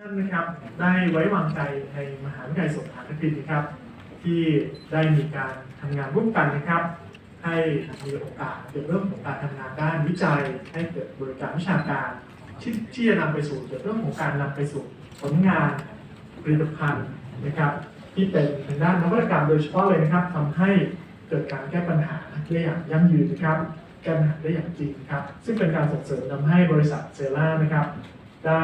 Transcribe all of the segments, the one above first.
ท่านนะครับได้ไว้วางใจในมหาวิทยาลัยสงขลานครินทร์นะครับ ที่ได้มีการทำงานร่วมกันนะครับ ให้มีโอกาสเกี่ยวเรื่องของการทำงานด้านวิจัย ให้เกิดบริการวิชาการที่ที่จะนำไปสู่เกี่ยวเรื่องของการนำไปสู่ผลงานผลิตภัณฑ์นะครับ ที่เป็นทางด้านนวัตกรรมโดยเฉพาะเลยนะครับทำให้เกิดการแก้ปัญหาได้อย่างยั่งยืนนะครับแก้ปัญหาได้อย่างจริงครับ ซึ่งเป็นการส่งเสริมทำให้บริษัทเซล่านะครับ ได้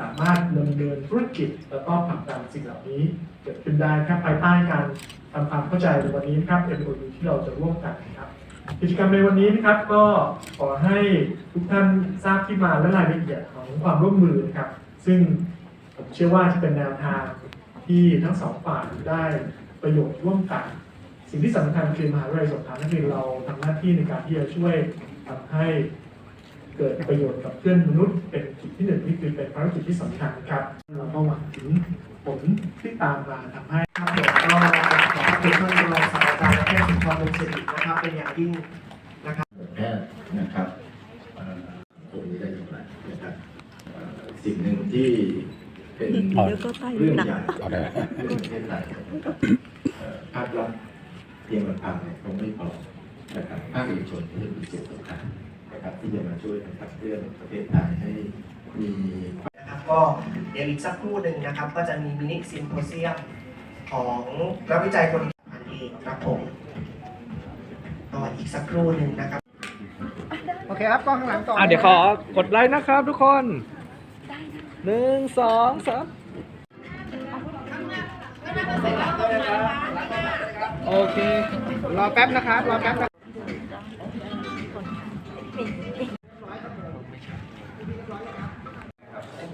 สามารถดำเนินธุรกิจ แล้วก็ผลักดันสิ่งเหล่านี้ เกิดขึ้นได้ครับภายใต้การทำความเข้าใจในวันนี้นะครับ MOU ที่เราจะร่วมกันนะครับกิจกรรมในวันนี้นะครับก็ขอให้ทุกท่านทราบที่มาและรายละเอียดของความร่วมมือนะครับ ซึ่งผมเชื่อว่าจะเป็นแนวทางที่ทั้งสองฝ่ายได้ประโยชน์ร่วมกัน สิ่งที่สำคัญคือมหาวิทยาลัยสงขลานครินทร์เราทำหน้าที่ในการที่จะช่วยทำให้เกิดประโยชน์กับเพื่อนมนุษย์เป็น ที่หนึ่งนี่คือเป็นภารกิจที่สำคัญครับ เราก็หวังถึงผลที่ตามมาทำให้ครับผมก็ขอขอบคุณท่านรองศาสตราจารย์แพทย์สุนทรวงศ์สิรินะครับเป็นอย่างยิ่งนะครับแพทย์นะครับเอ่อตรงนี้ได้อย่างไรนะครับเอ่อสิ่งหนึ่งที่เป็นเดี๋ยวก็ไปเรื่องหนักใหญ่ของประเทศไทยนะครับเอ่อภาครัฐเพียงลำพังเนี่ยคงไม่พอนะครับภาคเอกชนที่มีส่วนสำคัญนะครับที่จะมาช่วยนะครับเรื่องประเทศไทยให้มี นะครับก็เดี๋ยวอีกสักครู่หนึ่งนะครับ ก็จะมีมินิซิมโพเซียมของนักวิจัยคนพันเองครับผมก็อีกสักครู่หนึ่งนะครับ โอเคครับกล้องข้างหลังต่ออะเดี๋ยวขอกดไลค์นะครับทุกคนหนึ่งสองสามโอเค รอแป๊บนะครับ รอแป๊บนะ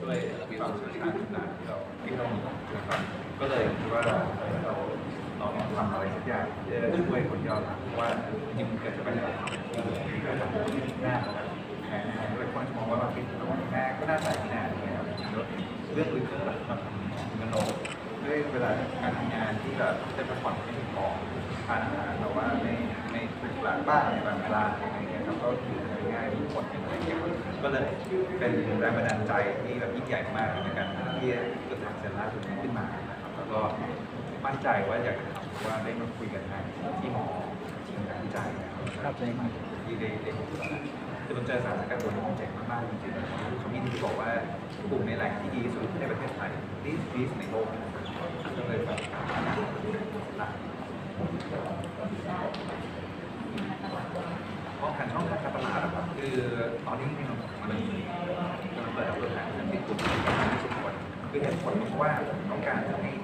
ด้วยมีความเชี่ยวชาญต่างๆที่เราที่เรามีนะครับ ก็เลยคิดว่าเราเราลองทำอะไรสักอย่างเพื่อช่วยคนที่เรากเพราะว่าจริงๆเกิดจากปัญหาที่เกิดจากแม่นะครับแม่ด้วยคนมองว่าเราคิดว่าแม่ก็น่าใส่ที่แน่นะครับเรื่องลึกๆแบบทำมโนด้วยเวลาการทำงานที่แบบจะพักผ่อนไม่เพียงพอทานอาหารแต่ว่าไม่ไม่ถูกหลักบ้างในบางเวลาอะไรเงี้ยครับก็คือง่ายทุกคนเป็นอะไรเงี้ยก็เลยเป็นแรงบันดาลใจที่แบบยิ่งใหญ่มากในการที่จะทำเซนล่าตัวนี้ขึ้นมา แล้วก็มั่นใจว่าอยากจะทำเพราะว่าได้มาคุยกันทางที่หมอทีมการวิจัยนะครับที่ได้ได้พูดกันคือผมเจอสารสกัดตัวนี้เจ๋งมากๆจริงๆเขามีที่บอกว่ากลุ่มในแหล่งที่ดีที่สุดในประเทศไทยที่ดีที่สุดในโลกก็เลยแบบป้องกันช่องทางการตลาดนะครับคือตอนนี้ที่มันมันกำลังเปิดรับเปิดขายในกลุ่มที่สุดคนคือเหตุผลเพราะว่าต้องการจะให้เอ่อ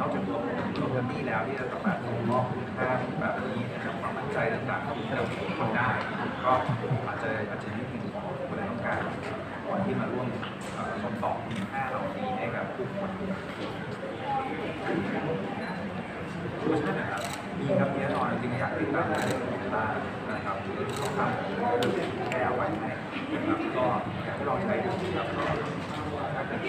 นอกจากตัวตัวแฮปปี้แล้วที่จะสามารถส่งมอบคุณค่าแบบนี้นะครับความมั่นใจต่างๆที่เราทำได้ ก็อาจจะอาจจะนิดนึงคนต้องการก่อนที่มาร่วมส่งต่อคุณค่าเหล่านี้ให้กับผู้คนโปรโมชั่นะครับมีครับมีแน่นอนจริงอยากติดตามได้ในเวลานะครับหรือช่องทางก็คือแชร์เอาไว้ให้นะครับก็อยากให้ลองใช้ดูนะครับ